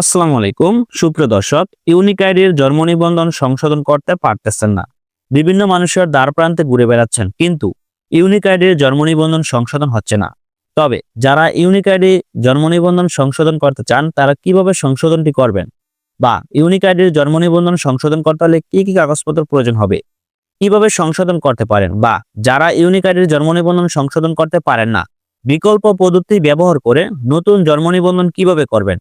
আসসালামু আলাইকুম। সুপ্রিয় দর্শক, ইউনিক আইডির জন্ম নিবন্ধন সংশোধন করতে পারতেছেন না। বিভিন্ন মানুষের দ্বার প্রান্তে ঘুরে বেড়াচ্ছেন, কিন্তু ইউনিক আইডির জন্ম নিবন্ধন সংশোধন হচ্ছে না। তবে যারা ইউনিক আইডি জন্ম নিবন্ধন সংশোধন করতে চান, তারা কীভাবে সংশোধনটি করবেন? বা ইউনিক আইডির জন্ম নিবন্ধন সংশোধন করতে হলে কি কি কাগজপত্র প্রয়োজন হবে? কীভাবে সংশোধন করতে পারেন? বা যারা ইউনিক আইডির জন্ম নিবন্ধন সংশোধন করতে পারেন না, বিকল্প পদ্ধতি ব্যবহার করে নতুন জন্ম নিবন্ধন কীভাবে করবেন?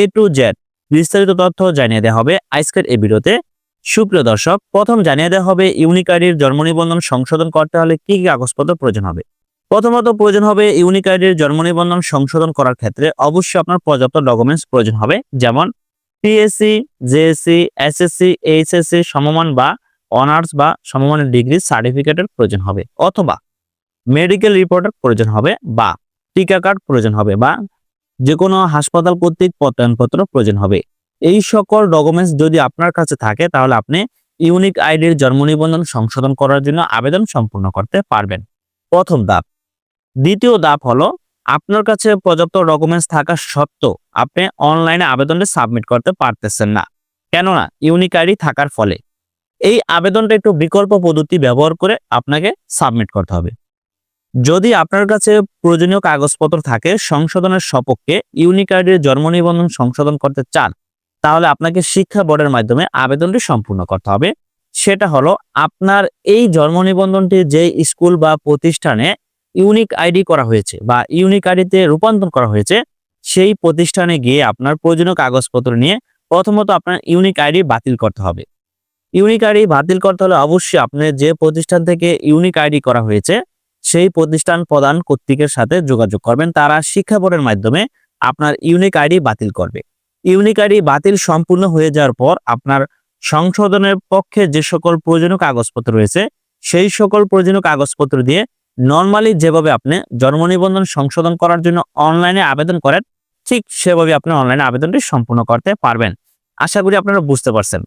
এ টু জেড বিস্তারিত তথ্য জানিয়ে দেওয়া হবে আজকের এই ভিডিওতে। সুপ্রিয় দর্শক, প্রথম জানিয়ে দেওয়া হবে ইউনিক আইডির জন্ম নিবন্ধন সংশোধন করতে হলে কি কি কাগজপত্র প্রয়োজন হবে? প্রথমত প্রয়োজন হবে ইউনিক আইডির জন্ম নিবন্ধন সংশোধন করার ক্ষেত্রে অবশ্যই আপনার পর্যাপ্ত ডকুমেন্টস প্রয়োজন হবে। যেমন পিএসসি জেএসসি এসএসসি এইচএসসি সমমান বা অনার্স বা সমমানের ডিগ্রি সার্টিফিকেটের প্রয়োজন হবে। অথবা মেডিকেল রিপোর্টের প্রয়োজন হবে বা, টিকা কার্ড প্রয়োজন হবে বা যে কোনো হাসপাতাল কর্তৃক প্রত্যয়নপত্র প্রয়োজন হবে। এই সকল ডকুমেন্টস যদি আপনার কাছে থাকে, তাহলে আপনি ইউনিক আইডির জন্ম নিবন্ধন সংশোধন করার জন্য আবেদন সম্পূর্ণ করতে পারবেন। প্রথম ধাপ। দ্বিতীয় ধাপ হলো, আপনার কাছে পর্যাপ্ত ডকুমেন্টস থাকা সত্ত্বেও আপনি অনলাইনে আবেদনটা সাবমিট করতে পারতেছেন না। কেননা ইউনিক আইডি থাকার ফলে। এই আবেদনটা একটু বিকল্প পদ্ধতি ব্যবহার করে আপনাকে সাবমিট করতে হবে। যদি আপনার কাছে প্রয়োজনীয় কাগজপত্র থাকে সংশোধনের সপক্ষে ইউনিক আইডির জন্ম নিবন্ধন সংশোধন করতে চান, তাহলে আপনাকে শিক্ষা বোর্ডের মাধ্যমে আবেদনটি সম্পূর্ণ করতে হবে। সেটা হলো আপনার এই জন্ম নিবন্ধনটি যে স্কুল বা প্রতিষ্ঠানে ইউনিক আইডি করা হয়েছে বা ইউনিক আইডিতে রূপান্তর করা হয়েছে, সেই প্রতিষ্ঠানে গিয়ে আপনার প্রয়োজনীয় কাগজপত্র নিয়ে প্রথমত আপনার ইউনিক আইডি বাতিল করতে হবে। ইউনিক আইডি বাতিল করতে হলে অবশ্যই আপনি যে প্রতিষ্ঠান থেকে ইউনিক আইডি করা হয়েছে সেই প্রতিষ্ঠান প্রদান কর্তৃকের সাথে যোগাযোগ করবেন। তারা শিক্ষা বোর্ডের মাধ্যমে আপনার ইউনিক আইডি বাতিল করবে। ইউনিক আইডি বাতিল সম্পূর্ণ হয়ে যাওয়ার পর আপনার সংশোধনের পক্ষে যে সকল প্রয়োজনীয় কাগজপত্র রয়েছে, সেই সকল প্রয়োজনীয় কাগজপত্র দিয়ে নর্মালি যেভাবে আপনি জন্ম নিবন্ধন সংশোধন করার জন্য অনলাইনে আবেদন করেন, ঠিক সেভাবে আপনি অনলাইনে আবেদনটি সম্পূর্ণ করতে পারবেন। আশা করি আপনারা বুঝতে পারছেন।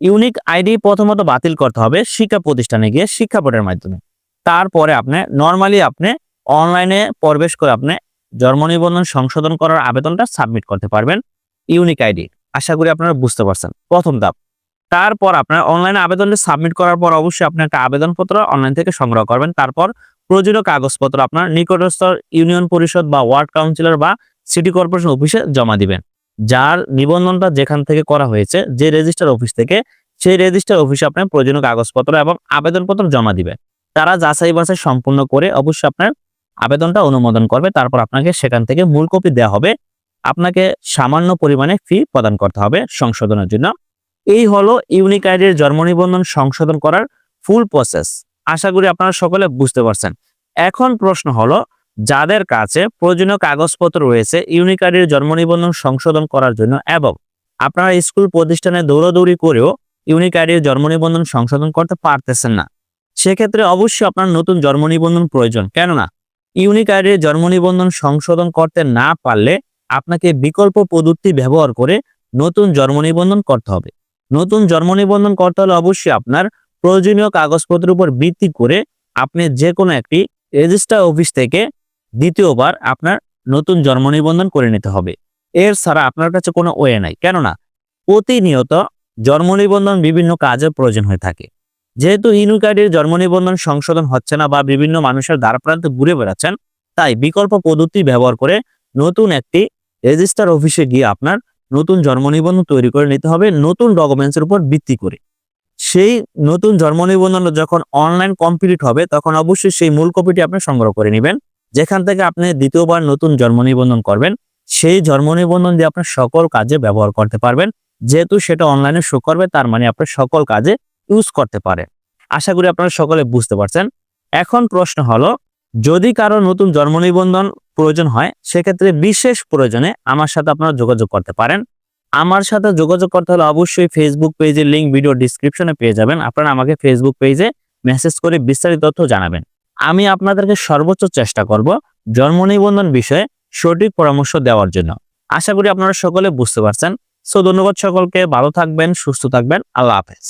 ইউনিক আইডি প্রথমত বাতিল করতে হবে শিক্ষা প্রতিষ্ঠানে গিয়ে শিক্ষা বোর্ডের মাধ্যমে। তারপরে আপনি নর্মালি আপনি অনলাইনে প্রবেশ করে আপনি জন্ম নিবন্ধন সংশোধন করার আবেদনটা সাবমিট করতে পারবেন। ইউনিক আইডি আশা করি আপনারা বুঝতে পারছেন। প্রথম ধাপ, তারপর আপনার অনলাইনে আবেদনটি সাবমিট করার পর অবশ্যই আপনি একটা আবেদনপত্র অনলাইন থেকে সংগ্রহ করবেন। তারপর প্রয়োজনীয় কাগজপত্র আপনার নিকটস্থ ইউনিয়ন পরিষদ বা ওয়ার্ড কাউন্সিলর বা সিটি কর্পোরেশন অফিসে জমা দিবেন। যার নিবন্ধনটা যেখান থেকে করা হয়েছে, যে রেজিস্টার অফিস থেকে, সেই রেজিস্টার অফিসে আপনার প্রয়োজনীয় কাগজপত্র এবং আবেদনপত্র জমা দিবেন। তারা যাচাই বাছাই সম্পূর্ণ করে অবশ্যই আপনার আবেদনটা অনুমোদন করবে। তারপর আপনাকে সেখান থেকে মূল কপি দেওয়া হবে। আপনাকে সামান্য পরিমাণে ফি প্রদান করতে হবে সংশোধনের জন্য। এই হলো ইউনিক আইডির জন্ম নিবন্ধন সংশোধন করার ফুল প্রসেস আশা করি আপনারা সকলে বুঝতে পারছেন। এখন প্রশ্ন হলো, যাদের কাছে প্রয়োজনীয় কাগজপত্র রয়েছে ইউনিক আইডির জন্ম নিবন্ধন সংশোধন করার জন্য এবং আপনারা স্কুল প্রতিষ্ঠানে দৌড়াদৌড়ি করেও ইউনিক আইডির জন্ম নিবন্ধন সংশোধন করতে পারতেছেন না সেক্ষেত্রে অবশ্যই আপনার নতুন জন্ম নিবন্ধন প্রয়োজন। কেননা ইউনিক আইডির জন্ম নিবন্ধন সংশোধন করতে না পারলে আপনাকে বিকল্প পদ্ধতি ব্যবহার করে নতুন জন্ম নিবন্ধন করতে হবে। নতুন জন্ম নিবন্ধন করতে হলে অবশ্যই আপনার প্রয়োজনীয় কাগজপত্রের উপর ভিত্তি করে আপনি যে কোনো একটি রেজিস্টার অফিস থেকে দ্বিতীয়বার আপনার নতুন জন্ম নিবন্ধন করে নিতে হবে। এর ছাড়া আপনার কাছে কোনো ওয়ে নাই। কেননা, প্রতিনিয়ত জন্ম নিবন্ধন বিভিন্ন কাজের প্রয়োজন হয়ে থাকে। যেহেতু ইউনিক আইডির জন্ম নিবন্ধন সংশোধন হচ্ছে না বা বিভিন্ন মানুষের দ্বার প্রান্তে ঘুরে বেড়াচ্ছেন, তাই বিকল্প পদ্ধতি ব্যবহার করে নতুন একটি রেজিস্টার অফিসে গিয়ে আপনার নতুন জন্ম নিবন্ধন তৈরি করে নিতে হবে, নতুন ডকুমেন্টসের উপর ভিত্তি করে। সেই নতুন জন্ম নিবন্ধন যখন অনলাইন কমপ্লিট হবে, তখন অবশ্যই সেই মূল কপিটি আপনি সংগ্রহ করে নেবেন। যেখান থেকে আপনি দ্বিতীয়বার নতুন জন্ম নিবন্ধন করবেন, সেই জন্ম নিবন্ধন দিয়ে আপনার সকল কাজে ব্যবহার করতে পারবেন। যেহেতু সেটা অনলাইনে শো করবে, তার মানে আপনার সকল কাজে ইউজ করতে পারে আশা করি আপনারা সকলে বুঝতে পারছেন। এখন প্রশ্ন হলো, যদি কারও নতুন জন্ম নিবন্ধন প্রয়োজন হয়, সেক্ষেত্রে বিশেষ প্রয়োজনে আমার সাথে আপনারা যোগাযোগ করতে পারেন। আমার সাথে যোগাযোগ করতে হলে অবশ্যই ফেসবুক পেজের লিঙ্ক ভিডিও ডিসক্রিপশনে পেয়ে যাবেন। আপনারা আমাকে ফেসবুক পেজে মেসেজ করে বিস্তারিত তথ্য জানাবেন। আমি আপনাদেরকে সর্বোচ্চ চেষ্টা করব জন্ম নিবন্ধন বিষয়ে সঠিক পরামর্শ দেওয়ার জন্য। আশা করি আপনারা সকলে বুঝতে পারছেন। সো ধন্যবাদ সকলকে। ভালো থাকবেন, সুস্থ থাকবেন। আল্লাহ হাফেজ।